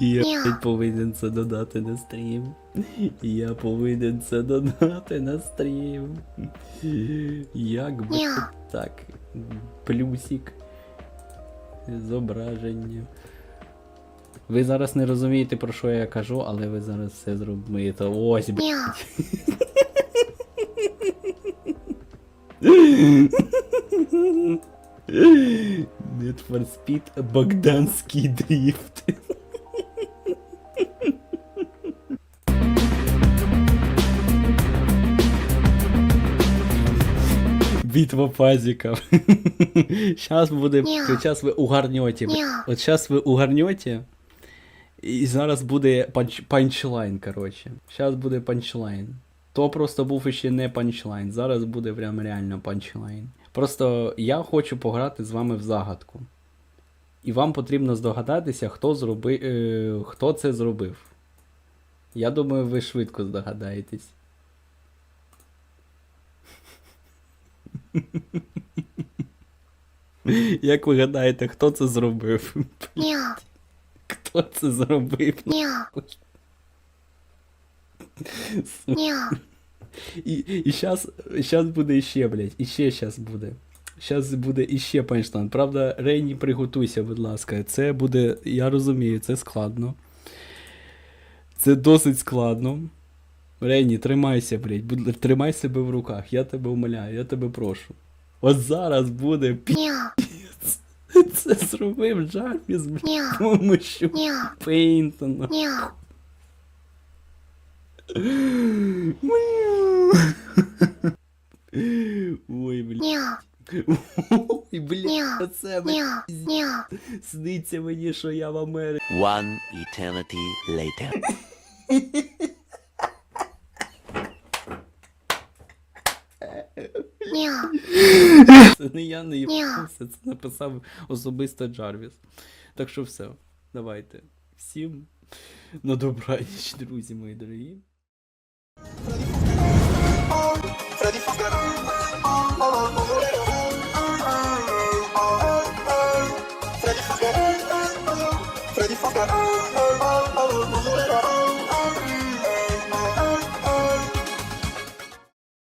Я повинен це додати на стрім. Я повинен це додати на стрім. Як би так. Плюсик. Зображення. Ви зараз не розумієте, про що я кажу, але ви зараз все зробите. Ось, блядь. Need for Speed Богданський дріфт. Битва пазиков. Сейчас буде. Сейчас ви угарнете. От сейчас ви угарнете. І зараз буде панч, панчлайн, коротше. Зараз буде панчлайн. То просто був ще не панчлайн. Зараз буде прям реально панчлайн. Просто я хочу пограти з вами в загадку. І вам потрібно здогадатися, хто, зроби, е, хто це зробив. Я думаю, ви швидко здогадаєтесь. Як ви гадаєте, хто це зробив? Мяу. Хто це зробив? Мяу. Мяу. І, і щас, щас буде іще, блядь, іще щас буде. Щас буде іще панчлайн. Правда, Рейні, приготуйся, будь ласка. Це буде, я розумію, це складно. Це досить складно. Рейні, тримайся, блядь, будь, тримай себе в руках. Я тебе умоляю, я тебе прошу. От зараз буде піц. Це зробив Джарвіс, блядь, тому що. Пейнтона. Ой, блядь. Ой, блядь, оце блядь, сниться мені, що я в Америці. One eternity later. Це не я не їбався, це написав особисто Джарвіс. Так що все, давайте. Всім на добраніч, друзі мої дорогі. Oh.